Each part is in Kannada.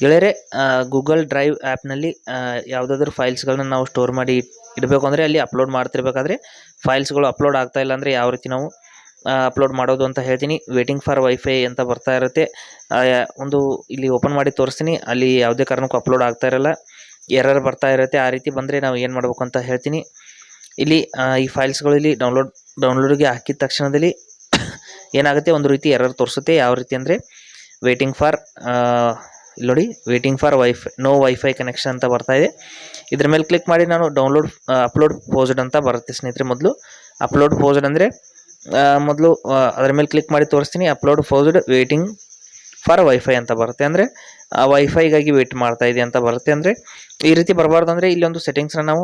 ಗೆಳೆಯರೆ ಗೂಗಲ್ ಡ್ರೈವ್ ಆ್ಯಪ್ನಲ್ಲಿ ಯಾವುದಾದ್ರೂ ಫೈಲ್ಸ್ಗಳನ್ನ ನಾವು ಸ್ಟೋರ್ ಮಾಡಿ ಇಡಬೇಕು ಅಂದರೆ ಅಲ್ಲಿ ಅಪ್ಲೋಡ್ ಮಾಡ್ತಿರ್ಬೇಕಾದ್ರೆ ಫೈಲ್ಸ್ಗಳು ಅಪ್ಲೋಡ್ ಆಗ್ತಾ ಇಲ್ಲ ಅಂದರೆ ಯಾವ ರೀತಿ ನಾವು ಅಪ್ಲೋಡ್ ಮಾಡೋದು ಅಂತ ಹೇಳ್ತೀನಿ. ವೇಟಿಂಗ್ ಫಾರ್ ವೈಫೈ ಅಂತ ಬರ್ತಾ ಇರುತ್ತೆ. ಒಂದು ಇಲ್ಲಿ ಓಪನ್ ಮಾಡಿ ತೋರಿಸ್ತೀನಿ. ಅಲ್ಲಿ ಯಾವುದೇ ಕಾರಣಕ್ಕೂ ಅಪ್ಲೋಡ್ ಆಗ್ತಾ ಇರಲ್ಲ. ಎರರ್ ಬರ್ತಾ ಇರುತ್ತೆ. ಆ ರೀತಿ ಬಂದರೆ ನಾವು ಏನು ಮಾಡಬೇಕು ಅಂತ ಹೇಳ್ತೀನಿ. ಇಲ್ಲಿ ಈ ಫೈಲ್ಸ್ಗಳು ಇಲ್ಲಿ ಡೌನ್ಲೋಡ್ ಡೌನ್ಲೋಡ್ಗೆ ಹಾಕಿದ ತಕ್ಷಣದಲ್ಲಿ ಏನಾಗುತ್ತೆ? ಒಂದು ರೀತಿ ಎರರ್ ತೋರಿಸುತ್ತೆ. ಯಾವ ರೀತಿ ಅಂದರೆ ವೇಟಿಂಗ್ ಫಾರ್ ಇಲ್ಲಿ ನೋಡಿ waiting for wifi no wifi connection ಅಂತ ಬರ್ತಾ ಇದೆ. ಇದ್ರ ಮೇಲೆ ಕ್ಲಿಕ್ ಮಾಡಿ ನಾನು ಡೌನ್ಲೋಡ್ ಅಪ್ಲೋಡ್ ಪೋಸ್ಡ್ ಅಂತ ಬರುತ್ತೆ ಸ್ನೇಹಿತರೆ ಮೊದಲು. ಅಪ್ಲೋಡ್ ಪೋಸ್ಡ್ ಅಂದರೆ ಮೊದಲು ಅದರ ಮೇಲೆ ಕ್ಲಿಕ್ ಮಾಡಿ ತೋರಿಸ್ತೀನಿ. Upload paused waiting for wifi ಅಂತ ಬರುತ್ತೆ. ಅಂದರೆ ವೈಫೈಗಾಗಿ ವೇಟ್ ಮಾಡ್ತಾ ಇದೆ ಅಂತ ಬರುತ್ತೆ. ಅಂದರೆ, ಈ ರೀತಿ ಬರಬಾರ್ದು ಅಂದರೆ ಇಲ್ಲಿ ಒಂದು ಸೆಟ್ಟಿಂಗ್ಸ್ನ ನಾವು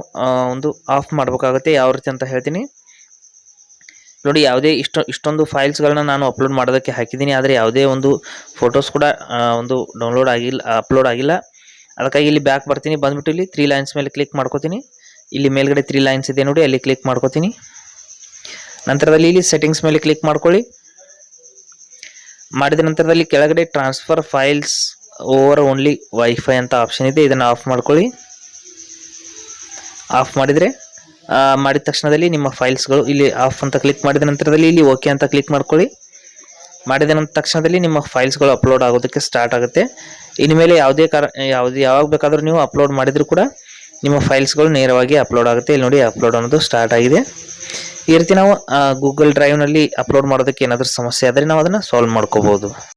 ಒಂದು ಆಫ್ ಮಾಡಬೇಕಾಗುತ್ತೆ. ಯಾವ ರೀತಿ ಅಂತ ಹೇಳ್ತೀನಿ. ನೋಡಿ, ಯಾವುದೇ ಇಷ್ಟು, ಇಷ್ಟೊಂದು ಫೈಲ್ಸ್ಗಳನ್ನ ನಾನು ಅಪ್ಲೋಡ್ ಮಾಡೋದಕ್ಕೆ ಹಾಕಿದ್ದೀನಿ. ಆದರೆ ಯಾವುದೇ ಒಂದು ಫೋಟೋಸ್ ಕೂಡ ಒಂದು ಡೌನ್ಲೋಡ್ ಆಗಿಲ್ಲ ಅಪ್ಲೋಡ್ ಆಗಿಲ್ಲ. ಅದಕ್ಕಾಗಿ ಇಲ್ಲಿ ಬ್ಯಾಕ್ ಬರ್ತೀನಿ. ಬಂದ್ಬಿಟ್ಟು ಇಲ್ಲಿ ತ್ರೀ ಲೈನ್ಸ್ ಮೇಲೆ ಕ್ಲಿಕ್ ಮಾಡ್ಕೋತೀನಿ. ಇಲ್ಲಿ ಮೇಲ್ಗಡೆ ತ್ರೀ ಲೈನ್ಸ್ ಇದೆ ನೋಡಿ, ಅಲ್ಲಿ ಕ್ಲಿಕ್ ಮಾಡ್ಕೋತೀನಿ. ನಂತರದಲ್ಲಿ ಇಲ್ಲಿ ಸೆಟ್ಟಿಂಗ್ಸ್ ಮೇಲೆ ಕ್ಲಿಕ್ ಮಾಡ್ಕೊಳ್ಳಿ. ಮಾಡಿದ ನಂತರದಲ್ಲಿ ಕೆಳಗಡೆ transfer files over only wifi ಅಂತ ಆಪ್ಷನ್ ಇದೆ. ಇದನ್ನು ಆಫ್ ಮಾಡ್ಕೊಳ್ಳಿ. ಆಫ್ ಮಾಡಿದರೆ ಮಾಡಿದ ತಕ್ಷಣದಲ್ಲಿ ನಿಮ್ಮ ಫೈಲ್ಸ್ಗಳು ಇಲ್ಲಿ ಆಫ್ ಅಂತ ಕ್ಲಿಕ್ ಮಾಡಿದ ನಂತರದಲ್ಲಿ ಇಲ್ಲಿ ಓಕೆ ಅಂತ ಕ್ಲಿಕ್ ಮಾಡ್ಕೊಳ್ಳಿ. ಮಾಡಿದ ತಕ್ಷಣದಲ್ಲಿ ನಿಮ್ಮ ಫೈಲ್ಸ್ಗಳು ಅಪ್ಲೋಡ್ ಆಗೋದಕ್ಕೆ ಸ್ಟಾರ್ಟ್ ಆಗುತ್ತೆ. ಇನ್ಮೇಲೆ ಯಾವುದೇ ಕಾರ ಯಾವುದು, ಯಾವಾಗ ಬೇಕಾದರೂ ನೀವು ಅಪ್ಲೋಡ್ ಮಾಡಿದರೂ ಕೂಡ ನಿಮ್ಮ ಫೈಲ್ಸ್ಗಳು ನೇರವಾಗಿ ಅಪ್ಲೋಡ್ ಆಗುತ್ತೆ. ಇಲ್ಲಿ ನೋಡಿ ಅಪ್ಲೋಡ್ ಅನ್ನೋದು ಸ್ಟಾರ್ಟ್ ಆಗಿದೆ. ಈ ರೀತಿ ನಾವು ಗೂಗಲ್ ಡ್ರೈವ್ನಲ್ಲಿ ಅಪ್ಲೋಡ್ ಮಾಡೋದಕ್ಕೆ ಏನಾದರೂ ಸಮಸ್ಯೆ ಆದರೆ ನಾವು ಅದನ್ನು ಸಾಲ್ವ್ ಮಾಡ್ಕೋಬೋದು.